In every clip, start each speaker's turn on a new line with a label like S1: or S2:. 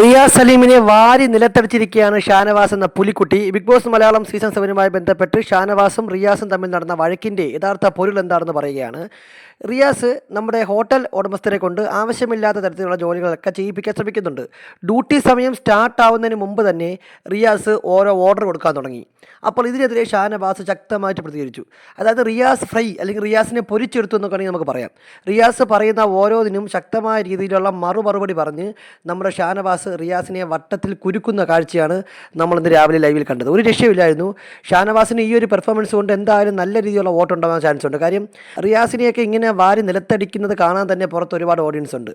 S1: റിയാസ് സലീമിനെ വാരി നിലത്തടിച്ചിരിക്കുകയാണ് ഷാനവാസ് എന്ന പുലിക്കുട്ടി. ബിഗ് ബോസ് മലയാളം സീസൺ സെവനുമായി ബന്ധപ്പെട്ട് ഷാനവാസും റിയാസും തമ്മിൽ നടന്ന വഴക്കിന്റെ യഥാർത്ഥ പൊരുൾ എന്താണെന്ന് പറയുകയാണ്. റിയാസ് നമ്മുടെ ഹോട്ടൽ ഉടമസ്ഥരെ കൊണ്ട് ആവശ്യമില്ലാത്ത തരത്തിലുള്ള ജോലികളൊക്കെ ചെയ്യിപ്പിക്കാൻ ശ്രമിക്കുന്നുണ്ട്. ഡ്യൂട്ടി സമയം സ്റ്റാർട്ട് ആവുന്നതിന് മുമ്പ് തന്നെ റിയാസ് ഓരോ ഓർഡർ കൊടുക്കാൻ തുടങ്ങി. അപ്പോൾ ഇതിനെതിരെ ഷാനവാസ് ശക്തമായിട്ട് പ്രതികരിച്ചു. അതായത് റിയാസ് ഫ്രൈ അല്ലെങ്കിൽ റിയാസിനെ പൊരിച്ചെടുത്തു എന്നൊക്കെ വേണമെങ്കിൽ നമുക്ക് പറയാം. റിയാസ് പറയുന്ന ഓരോന്നിനും ശക്തമായ രീതിയിലുള്ള മറുമറുപടി പറഞ്ഞ് നമ്മുടെ ഷാനവാസ് റിയാസിനെ വട്ടത്തിൽ കുരുക്കുന്ന കാഴ്ചയാണ് നമ്മൾ ഇന്ന് രാവിലെ ലൈവിൽ കണ്ടത്. ഒരു രക്ഷയില്ലായിരുന്നു ഷാനവാസിന് ഈ ഒരു പെർഫോമൻസ് കൊണ്ട് എന്തായാലും നല്ല രീതിയിലുള്ള വോട്ട് ഉണ്ടാകാൻ ചാൻസ് ഉണ്ട്. കാര്യം റിയാസിനെയൊക്കെ ഇങ്ങനെ വാരി നിലത്തടിക്കുന്നത് കാണാൻ തന്നെ പുറത്ത് ഒരുപാട് ഓഡിയൻസ് ഉണ്ട്.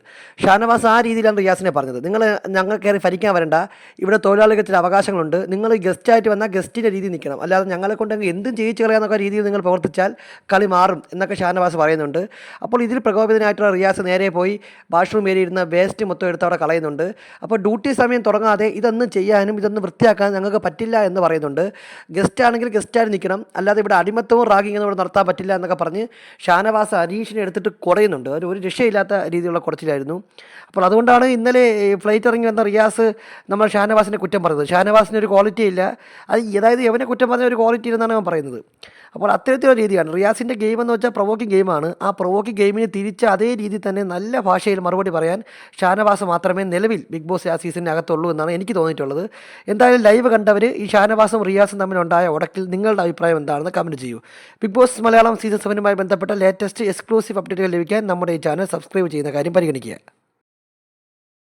S1: ഷാനവാസ് ആ രീതിയിലാണ് റിയാസിനെ പറഞ്ഞത്. നിങ്ങൾ ഞങ്ങൾ കയറി ഭരിക്കാൻ വരണ്ട. ഇവിടെ തൊഴിലാളികൾ ചില അവകാശങ്ങളുണ്ട്. നിങ്ങൾ ഗസ്റ്റായിട്ട് വന്നാൽ ഗസ്റ്റിന്റെ രീതി നിൽക്കണം. അല്ലാതെ ഞങ്ങളെ കൊണ്ട് അങ്ങ് എന്തും ചെയ്യിച്ച് കളയാന്നൊക്കെ രീതിയിൽ നിങ്ങൾ പ്രവർത്തിച്ചാൽ കളി മാറും എന്നൊക്കെ ഷാനവാസ് പറയുന്നുണ്ട്. അപ്പോൾ ഇതിൽ പ്രകോപിതനായിട്ടുള്ള റിയാസ് നേരെ പോയി വാഷ്റൂം ഏരിയ ഇരുന്ന വേസ്റ്റ് മൊത്തം എടുത്ത് അവിടെ കളയുന്നുണ്ട്. അപ്പോൾ ഡ്യൂട്ടി സമയം തുടങ്ങാതെ ഇതൊന്നും ചെയ്യാനും ഇതൊന്നും വൃത്തിയാക്കാനും ഞങ്ങൾക്ക് പറ്റില്ല എന്ന് പറയുന്നുണ്ട്. ഗസ്റ്റ് ആണെങ്കിൽ ഗസ്റ്റായിട്ട് നിൽക്കണം. അല്ലാതെ ഇവിടെ അടിമത്തവും റാഗിങ്ങും ഇവിടെ നടത്താൻ പറ്റില്ല എന്നൊക്കെ പറഞ്ഞ് ഷാനവാസ് അരീഷിനെ എടുത്തിട്ട് കുടയുന്നുണ്ട്. ഒരു ഒരു രക്ഷയില്ലാത്ത രീതിയിലുള്ള കുറച്ചിലായിരുന്നു അപ്പോൾ അതുകൊണ്ടാണ് ഇന്നലെ ഫ്ലൈറ്റ് ഇറങ്ങി വന്ന റിയാസ് നമ്മൾ ഷാനവാസിനെ കുറ്റം പറഞ്ഞത്. ഷാനവാസിന് ഒരു ക്വാളിറ്റി ഇല്ല. അത് അതായത് എവനെ കുറ്റം പറഞ്ഞ ഒരു ക്വാളിറ്റി ഇല്ലെന്നാണ് ഞാൻ പറയുന്നത്. അപ്പോൾ അത്തരത്തിലുള്ള രീതിയാണ്. റിയാസിന്റെ ഗെയിം എന്ന് വെച്ചാൽ പ്രൊവോക്കിംഗ് ഗെയിമാണ്. ആ പ്രൊവോക്കിംഗ് ഗെയിമിന് തിരിച്ച് അതേ രീതിയിൽ തന്നെ നല്ല ഭാഷയിൽ മറുപടി പറയാൻ ഷാനവാസ് മാത്രമേ നിലവിൽ ബിഗ് ബോസ് ആ സീസണിനകത്തുള്ളൂ എന്നാണ് എനിക്ക് തോന്നിയിട്ടുള്ളത്. എന്തായാലും ലൈവ് കണ്ടവർ ഈ ഷാനവാസും റിയാസും തമ്മിലുണ്ടായ ഉടക്കിൽ നിങ്ങളുടെ അഭിപ്രായം എന്താണെന്ന് കമന്റ് ചെയ്യൂ. ബിഗ് ബോസ് മലയാളം സീസൺ സെവനുമായി ബന്ധപ്പെട്ട ലേറ്റസ്റ്റ് എക്സ്ക്ലൂസീവ് അപ്ഡേറ്റുകൾ ലഭിക്കാൻ നമ്മുടെ ഈ ചാനൽ സബ്സ്ക്രൈബ് ചെയ്യുന്ന കാര്യം പരിഗണിക്കുക.